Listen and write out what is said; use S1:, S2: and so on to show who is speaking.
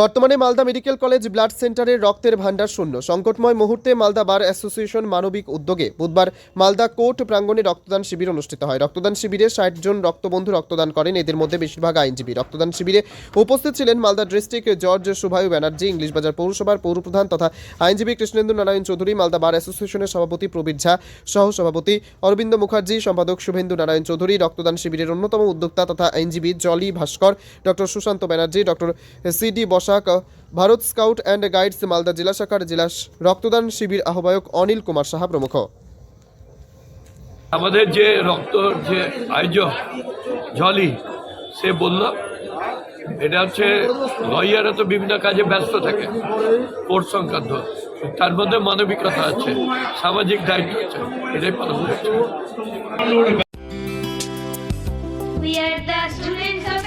S1: বর্তমানে Malda medical college blood সেন্টারের রক্তের ভান্ডার শূন্য। সংকটময় মুহূর্তে মালদা বার অ্যাসোসিয়েশন মানবিক উদ্যোগে বুধবার মালদা কোর্ট প্রাঙ্গণে রক্তদান শিবির অনুষ্ঠিত হয়। রক্তদান শিবিরে ষাট জন রক্তবন্ধু রক্তদান করেন। এদের মধ্যে বেশিরভাগ আইনজীবী। রক্তদান শিবিরে উপস্থিত ছিলেন মালদা ডিস্ট্রিক্ট জর্জ সুভায়ু ব্যানার্জি, ইংলিশ বাজার পৌরসভার পৌরপ্রধান তথা আইনজীবী কৃষ্ণেন্দু নারায়ণ চৌধুরী, মালদা বার অ্যাসোসিয়েশনের সভাপতি প্রবীর ঝা সহ সভাপতি অরবিন্দ মুখার্জি, সম্পাদক শুভেন্দু নারায়ণ চৌধুরী, রক্তদান শিবিরের অন্যতম উদ্যোক্তা তথা আইনজীবী Jolly Bhaskar, doctor Sushanta Banerjee, doctor C D Basak Bharat scout and guides Malda জেলা শাখার জেলা রক্তদান শিবির আহ্বায়ক অনিল কুমার সাহা প্রমুখ
S2: আমাদের যে রক্ত যে আয়োজক জলি সে বলল এটা হচ্ছে লয়াররা তো বিভিন্ন কাজে ব্যস্ত থাকে কোর্ট সংক্রান্ত তার মধ্যে মানবিকতা আছে সামাজিক দায়িত্ব আছে এটাই পালন করছে
S3: We are the students of.